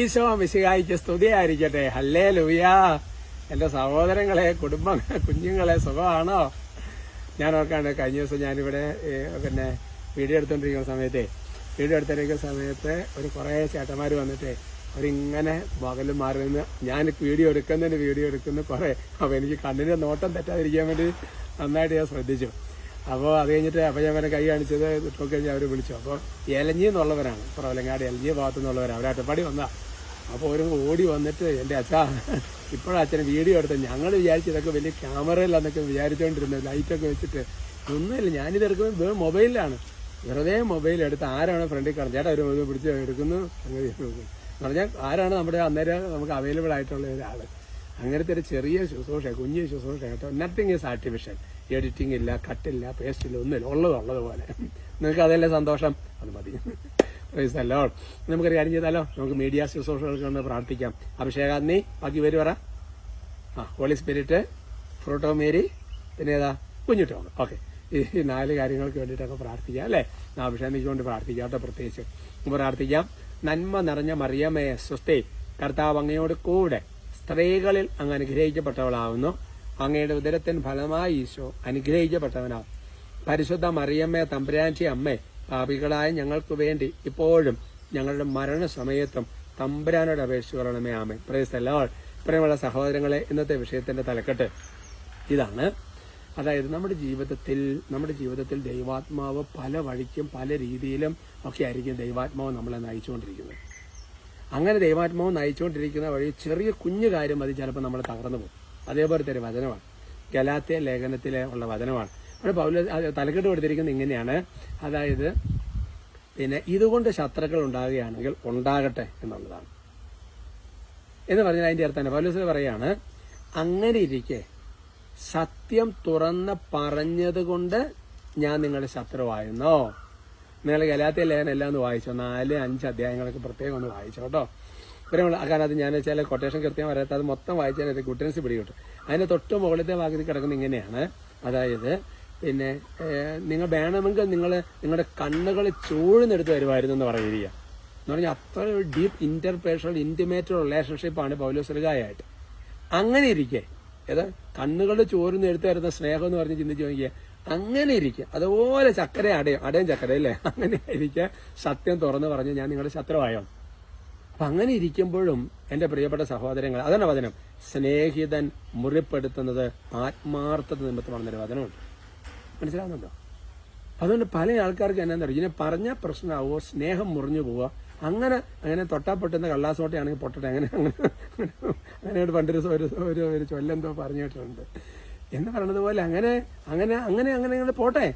ഈശോ മിശിഹായിക്ക് സ്തുതിയായിരിക്കട്ടെ. ഹല്ലേ ലുയാ എന്റെ സഹോദരങ്ങളെ കുടുംബങ്ങളെ കുഞ്ഞുങ്ങളെ സുഖമാണോ? ഞാൻ ഓർക്കാണ്ട് കഴിഞ്ഞ ദിവസം ഞാനിവിടെ പിന്നെ വീഡിയോ എടുത്തോണ്ടിരിക്കുന്ന സമയത്തെ വീഡിയോ എടുത്തിരിക്കുന്ന സമയത്ത് ഒരു കുറേ ചേട്ടന്മാർ വന്നിട്ട് അവരിങ്ങനെ പകലും മാറി നിന്ന് ഞാൻ വീഡിയോ എടുക്കുന്നതിന് വീഡിയോ എടുക്കുന്ന കുറേ. അപ്പോൾ എനിക്ക് കണ്ണിന് നോട്ടം തെറ്റാതിരിക്കാൻ വേണ്ടി നന്നായിട്ട് ഞാൻ ശ്രദ്ധിച്ചു. അപ്പോൾ അത് കഴിഞ്ഞിട്ട് അപ്പോൾ ഞാൻ അവരെ കൈ കാണിച്ചത് ഇപ്പോൾ കഴിഞ്ഞ് അവർ വിളിച്ചു. അപ്പോൾ എലഞ്ഞി എന്നുള്ളവരാണ്. പ്രവലങ്ങാട് എലഞ്ഞി ഭാഗത്തു നിന്നുള്ളവരാണ് അവർ അട്ടപ്പാടി വന്നാ. അപ്പോൾ ഒരു ഓടി വന്നിട്ട് എന്റെ അച്ഛാ ഇപ്പോഴും അച്ഛൻ വീഡിയോ എടുത്ത് ഞങ്ങൾ വിചാരിച്ചു ഇതൊക്കെ വലിയ ക്യാമറയിലാന്നൊക്കെ വിചാരിച്ചുകൊണ്ടിരുന്നത് ലൈറ്റൊക്കെ വെച്ചിട്ട് ഒന്നുമില്ല. ഞാനിത് എടുക്കുന്നത് മൊബൈലിലാണ് വെറുതെ മൊബൈൽ എടുത്ത് ആരാണ് ഫ്രണ്ടിൽ കാണുന്നത് ചേട്ടാ ഒരു മൊബൈൽ പിടിച്ച് എടുക്കുന്നു. അങ്ങനെ എന്ന് പറഞ്ഞാൽ ആരാണ് നമ്മുടെ അന്നേരം നമുക്ക് അവൈലബിൾ ആയിട്ടുള്ള ഒരാൾ അങ്ങനത്തെ ഒരു ചെറിയ ശുശ്രൂഷ കുഞ്ഞു ശുശ്രൂഷ കേട്ടോ. നത്തിങ് ഈസ് ആർട്ടിഫിഷ്യൽ എഡിറ്റിംഗ് ഇല്ല കട്ടില്ല പേസ്റ്റ് ഇല്ല ഒന്നുമില്ല ഉള്ളത് ഉള്ളതുപോലെ നിങ്ങൾക്ക് അതല്ലേ സന്തോഷം? അത് മതി. പ്രൈസല്ലോ. നമുക്കൊരു കാര്യം ചെയ്താലോ? നമുക്ക് മീഡിയ ശുശ്രൂഷകൾക്ക് ഒന്ന് പ്രാർത്ഥിക്കാം അഭിഷേകാഗ്നി ബാക്കി പേര് പറ. ആ ഹോളി സ്പിരിറ്റ് ഫ്രൂട്ടോ മേരി പിന്നെ ഏതാ? കുഞ്ഞിട്ടോ ഓക്കെ ഈ നാല് കാര്യങ്ങൾക്ക് വേണ്ടിയിട്ടൊക്കെ പ്രാർത്ഥിക്കാം അല്ലേ? അഭിഷേകം കൊണ്ട് പ്രാർത്ഥിക്കാം കേട്ടോ പ്രത്യേകിച്ച്. പ്രാർത്ഥിക്കാം. നന്മ നിറഞ്ഞ മറിയമേ സ്വസ്ഥേ കർത്താവ് അങ്ങയോട് കൂടെ സ്ത്രീകളിൽ അങ്ങ് അനുഗ്രഹിക്കപ്പെട്ടവളാവുന്നു. അങ്ങയുടെ ഉദരത്തിന് ഫലമായി ഈശോ അനുഗ്രഹിക്കപ്പെട്ടവനാ. പരിശുദ്ധ മറിയമ്മേ തമ്പുരാന്റി അമ്മേ പാപികളായ ഞങ്ങൾക്ക് വേണ്ടി ഇപ്പോഴും ഞങ്ങളുടെ മരണസമയത്തും തമ്പുരാനോട് അപേക്ഷിച്ചു കൊള്ളണമേ ആമേ പ്രേസ് എല്ലാൾ പ്രിയമുള്ള സഹോദരങ്ങളെ ഇന്നത്തെ വിഷയത്തിന്റെ തലക്കെട്ട് ഇതാണ്. അതായത് നമ്മുടെ ജീവിതത്തിൽ നമ്മുടെ ജീവിതത്തിൽ ദൈവാത്മാവ് പല വഴിക്കും പല രീതിയിലും ഒക്കെ ആയിരിക്കും ദൈവാത്മാവ് നമ്മളെ നയിച്ചുകൊണ്ടിരിക്കുന്നത്. അങ്ങനെ ദൈവാത്മാവ് നയിച്ചുകൊണ്ടിരിക്കുന്ന വഴി ചെറിയ കുഞ്ഞു കാര്യം മതി ചിലപ്പോൾ നമ്മൾ തകർന്നു പോകും. അതേപോലത്തെ തന്നെ വചനമാണ്. ഗലാത്തിയ ലേഖനത്തിലെ ഉള്ള വചനമാണ്. അവിടെ പൗല തലക്കെട്ട് കൊടുത്തിരിക്കുന്നത് ഇങ്ങനെയാണ്. അതായത് പിന്നെ ഇതുകൊണ്ട് ശത്രുക്കൾ ഉണ്ടാകുകയാണെങ്കിൽ ഉണ്ടാകട്ടെ എന്നുള്ളതാണ്. എന്ന് പറഞ്ഞാൽ അതിന്റെ അർത്ഥം തന്നെ. പൗലോസ് പറയാണ് അങ്ങനെ ഇരിക്കെ സത്യം തുറന്ന് പറഞ്ഞതുകൊണ്ട് ഞാൻ നിങ്ങളുടെ ശത്രുവായിരുന്നോ നിങ്ങൾ ഗലാത്തിയ ലേഖനം എല്ലാം ഒന്ന് വായിച്ചോ. നാല് അഞ്ച് അധ്യായങ്ങളൊക്കെ പ്രത്യേകം ഒന്ന് വായിച്ചോ കേട്ടോ. പിന്നെ കാരണം അത് ഞാൻ ചില കൊട്ടേഷൻ കൃത്യം വരാത്ത അത് മൊത്തം വായിച്ചാൽ അത് കുട്ടൻസ് പിടികിട്ടും. അതിന്റെ തൊട്ട് മുകളിലത്തെ ഭാഗത്ത് കിടക്കുന്ന ഇങ്ങനെയാണ്. അതായത് പിന്നെ നിങ്ങൾ വേണമെങ്കിൽ നിങ്ങൾ നിങ്ങളുടെ കണ്ണുകൾ ചൂഴ്ന്നെടുത്ത് വരുമായിരുന്നു എന്ന് പറയുക. എന്ന് പറഞ്ഞാൽ അത്ര ഡീപ്പ് ഇന്റർപേഴ്സണൽ ഇന്റിമേറ്റ് റിലേഷൻഷിപ്പാണ് പൗലോസ്ലികായായിട്ട് അങ്ങനെ ഇരിക്കെ. ഏതാ? കണ്ണുകളുടെ ചോരുന്ന് എടുത്തു തരുന്ന സ്നേഹം എന്ന് പറഞ്ഞ് ചിന്തിച്ച് നോക്കിയ. അങ്ങനെ ഇരിക്കുക അതുപോലെ ചക്കര അടയും അടയും ചക്കര അല്ലേ? അങ്ങനെ ഇരിക്കുക സത്യം തുറന്ന് പറഞ്ഞ് ഞാൻ നിങ്ങളുടെ ശത്രുവായോ? അപ്പൊ അങ്ങനെ ഇരിക്കുമ്പോഴും എന്റെ പ്രിയപ്പെട്ട സഹോദരങ്ങൾ അതാണ് വചനം. സ്നേഹിതൻ മുറിപ്പെടുത്തുന്നത് ആത്മാർത്ഥത നിമിത്തമാണെന്നൊരു വചനമുണ്ട്. മനസ്സിലാവുന്നുണ്ടോ? അതുകൊണ്ട് പല ആൾക്കാർക്ക് എന്നാ അറിയാം? ഇതിനെ പറഞ്ഞ പ്രശ്നമാവോ? സ്നേഹം മുറിഞ്ഞു പോവുക അങ്ങനെ അങ്ങനെ തൊട്ടാ പൊട്ടുന്ന പൊട്ടട്ടെ? അങ്ങനെ അങ്ങനെ അങ്ങനെ പണ്ടൊരു ഒരു ഒരു ഒരു ചൊല്ലെന്തോ പറഞ്ഞിട്ടുണ്ട് എന്ന് പറയണത് പോലെ അങ്ങനെ അങ്ങനെ അങ്ങനെ അങ്ങനെ ഇങ്ങനെ പോട്ടെ?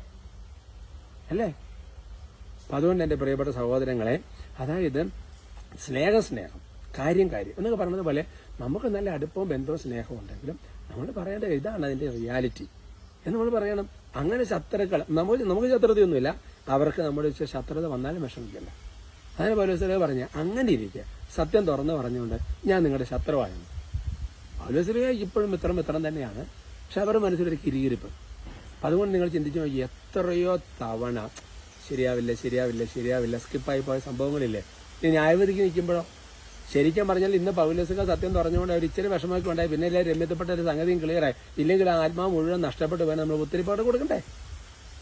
അല്ലേ? അപ്പൊ അതുകൊണ്ട് എന്റെ പ്രിയപ്പെട്ട സഹോദരങ്ങളെ അതായത് സ്നേഹം സ്നേഹം. കാര്യം കാര്യം. എന്നൊക്കെ പറയുന്നത് പോലെ നമുക്ക് നല്ല അടുപ്പവും ബന്ധവും സ്നേഹവും ഉണ്ടെങ്കിലും നമ്മൾ പറയേണ്ട ഇതാണ് അതിന്റെ റിയാലിറ്റി എന്ന് നമ്മൾ പറയണം. അങ്ങനെ ശത്രുക്കൾ നമ്മൾ നമുക്ക് ശത്രുതയൊന്നുമില്ല. അവർക്ക് നമ്മുടെ ശത്രുത വന്നാലും വിഷമിക്കില്ല അതിന് പൗലോസ്ലിക പറഞ്ഞ അങ്ങനെ ഇരിക്കുക സത്യം തുറന്ന് പറഞ്ഞുകൊണ്ട് ഞാൻ നിങ്ങളുടെ ശത്രുവായിരുന്നു പൗലോസ്ലിക ഇപ്പോഴും മിത്രം മിത്രം തന്നെയാണ്. പക്ഷെ അവരുടെ മനസ്സിലൊരു കിരികിരിപ്പ് അതുകൊണ്ട് നിങ്ങൾ ചിന്തിച്ചു നോക്കി എത്രയോ തവണ ശരിയാവില്ല ശരിയാവില്ല ശരിയാവില്ല സ്കിപ്പായി പോയ സംഭവങ്ങളില്ലേ? ന്യായവിധിക്ക് നിൽക്കുമ്പോഴോ? ശരിക്കും പറഞ്ഞാൽ ഇന്ന് പൗലസുകൾ സത്യം തുറഞ്ഞുകൊണ്ട് അവർ ഇച്ചിരി വിഷമമൊക്കെ ഉണ്ടായി. പിന്നെ എല്ലാവരും രമ്യത്തപ്പെട്ട ഒരു സംഗതിയും ആയി. ഇല്ലെങ്കിൽ ആത്മാവ് മുഴുവൻ നഷ്ടപ്പെട്ടു പോയാൽ നമ്മൾ ഒത്തിരിപ്പാട് കൊടുക്കണ്ടേ?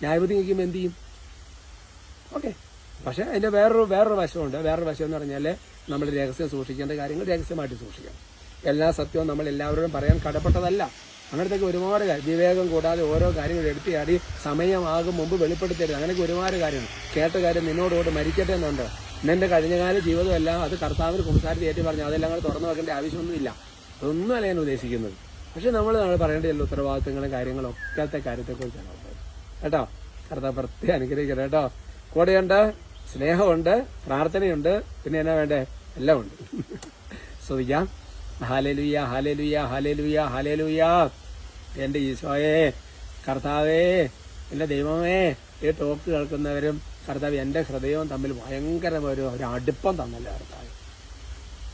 ന്യായവിധി നിൽക്കുമ്പോൾ എന്ത് ചെയ്യും? ഓക്കെ. പക്ഷേ അതിന്റെ വേറൊരു വേറൊരു വശമുണ്ട്. വേറൊരു വശം എന്ന് പറഞ്ഞാൽ നമ്മൾ രഹസ്യം സൂക്ഷിക്കേണ്ട കാര്യങ്ങൾ രഹസ്യമായിട്ട് സൂക്ഷിക്കണം. എല്ലാ സത്യവും നമ്മൾ എല്ലാവരോടും പറയാൻ കടപ്പെട്ടതല്ല. അങ്ങനത്തെ ഒരുപാട് കാര്യം. വിവേകം കൂടാതെ ഓരോ കാര്യങ്ങൾ എടുത്തിയാടി സമയമാകും മുമ്പ് വെളിപ്പെടുത്തരുത്. അങ്ങനെയൊക്കെ ഒരുപാട് കാര്യങ്ങൾ. കേട്ട കാര്യം നിന്നോടുകൂടി മരിക്കട്ടെ എന്നുണ്ട്. നിന്റെ കഴിഞ്ഞകാല ജീവിതമെല്ലാം അത് കർത്താവിന് കുമ്പസാരത്തിൽ ഏറ്റു പറഞ്ഞു. അതെല്ലാം കൂടെ തുറന്നു വെക്കേണ്ട ആവശ്യമൊന്നുമില്ല. അതൊന്നുമല്ല ഞാൻ ഉദ്ദേശിക്കുന്നത്. പക്ഷെ നമ്മൾ നമ്മൾ പറയേണ്ട എല്ലാ ഉത്തരവാദിത്തങ്ങളും കാര്യങ്ങളും ഒക്കത്തെ കാര്യത്തെക്കുറിച്ചാണ് കേട്ടോ? കർത്താവ് പ്രത്യേകം അനുഗ്രഹിക്കണം കേട്ടോ? കൂടെയുണ്ട് സ്നേഹമുണ്ട് പ്രാർത്ഥനയുണ്ട് പിന്നെ എന്നാ വേണ്ടേ? എല്ലാം ഉണ്ട്. ശ്രദ്ധിക്കാം. ഹാലലുയ ഹാലലുയ ഹാലലുയ ഹാലലുയ എന്റെ ഈശോയെ കർത്താവേ എന്റെ ദൈവമേ ഈ ടോക്ക് കേൾക്കുന്നവരും കർത്താവ് എന്റെ ഹൃദയവും തമ്മിൽ ഭയങ്കര ഒരു അടുപ്പം തന്നല്ലോ കർത്താവ്.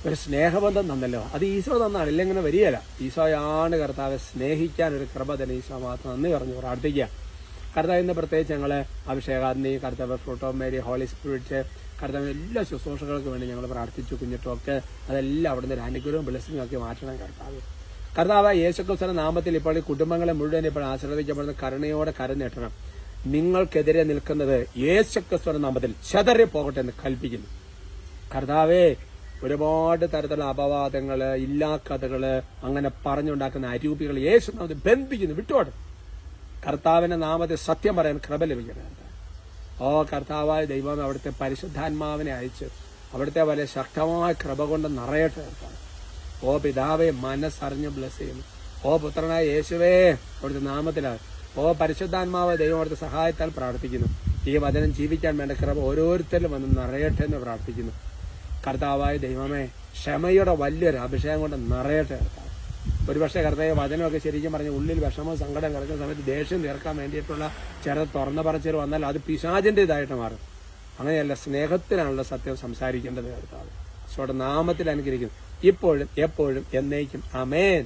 ഒരു സ്നേഹബന്ധം തന്നല്ലോ. അത് ഈശോ തന്നാണ് ഇല്ലെങ്ങനെ വരികയല്ല. ഈശോയാണ് കർത്താവെ സ്നേഹിക്കാൻ ഒരു കൃപ തന്നെ ഈശോ മാത്രം നന്ദി പറഞ്ഞു. പ്രാർത്ഥിക്കുക. കർത്താവ് ഇന്ന് പ്രത്യേകിച്ച് ഞങ്ങൾ അഭിഷേകാഗ്നി കർത്താവ് ഫ്രൂട്ടോ മേരി ഹോളി സ്പിരിറ്റ് കർത്താവ് എല്ലാ ശുശ്രൂഷകൾക്കും വേണ്ടി ഞങ്ങൾ പ്രാർത്ഥിച്ചു കുഞ്ഞിട്ടൊക്കെ അതെല്ലാം അവിടുന്ന് ഒരു അനുഗ്രഹവും ബ്ലെസ്സിങ്ങും ഒക്കെ മാറ്റണം കർത്താവ്. കർത്താവ് യേശുക്രിസ്തുവിന്റെ നാമത്തിൽ ഇപ്പോൾ ഈ കുടുംബങ്ങളെ മുഴുവൻ ഇപ്പോൾ ആശ്രയിക്കപ്പെടുന്ന കരുണയോടെ കരുനേട്ടണം നിങ്ങൾക്കെതിരെ നിൽക്കുന്നത് യേശുക്രിസ്തുവിന്റെ നാമത്തിൽ ചെതറി പോകട്ടെ എന്ന് കൽപ്പിക്കുന്നു. കർത്താവേ ഒരുപാട് തരത്തിലുള്ള അപവാദങ്ങൾ ഇല്ലാക്കഥകൾ അങ്ങനെ പറഞ്ഞുണ്ടാക്കുന്ന അരൂപികൾ യേശു നാമത്തിൽ ബന്ധിക്കുന്നു. വിട്ടോട് കർത്താവിന്റെ നാമത്തിൽ സത്യം പറയാൻ കൃപ ലഭിക്കണം ഓ കർത്താവായ ദൈവം അവിടുത്തെ പരിശുദ്ധാത്മാവിനെ അയച്ച് അവിടുത്തെ വലിയ ശക്തമായ കൃപ കൊണ്ട് നിറയട്ടെ. ഓ പിതാവെ മനസ്സറിഞ്ഞ് ബ്ലസ് ചെയ്യുന്നു. ഓ പുത്രനായ യേശുവേ അവിടുത്തെ നാമത്തിലാണ് ഓ പരിശുദ്ധാത്മാവ് ദൈവം അവിടുത്തെ സഹായത്താൽ പ്രാർത്ഥിക്കുന്നു. ഈ വചനം ജീവിക്കാൻ വേണ്ട കൃപ ഓരോരുത്തരിലും വന്ന് നിറയട്ടെ എന്ന് പ്രാർത്ഥിക്കുന്നു. കർത്താവായ ദൈവമേ ക്ഷമയുടെ വലിയൊരു അഭിഷേകം കൊണ്ട് നിറയട്ടെ ഒരുപക്ഷെ കർത്താവ് വചനമൊക്കെ ശരിക്കും പറഞ്ഞ ഉള്ളിൽ വിഷമവും സങ്കടം കിടക്കുന്ന സമയത്ത് ദേഷ്യം തീർക്കാൻ വേണ്ടിയിട്ടുള്ള ചില തുറന്ന പറച്ചിൽ വന്നാൽ അത് പിശാചിന്റെ ഇതായിട്ട് മാറും. അങ്ങനെയല്ല സ്നേഹത്തിലാണല്ലോ സത്യം സംസാരിക്കേണ്ടത് കർത്താവ്. നാമത്തിൽ അനുഗ്രഹിക്കുന്നു. ഇപ്പോഴും എപ്പോഴും എന്നേക്കും. അമേൻ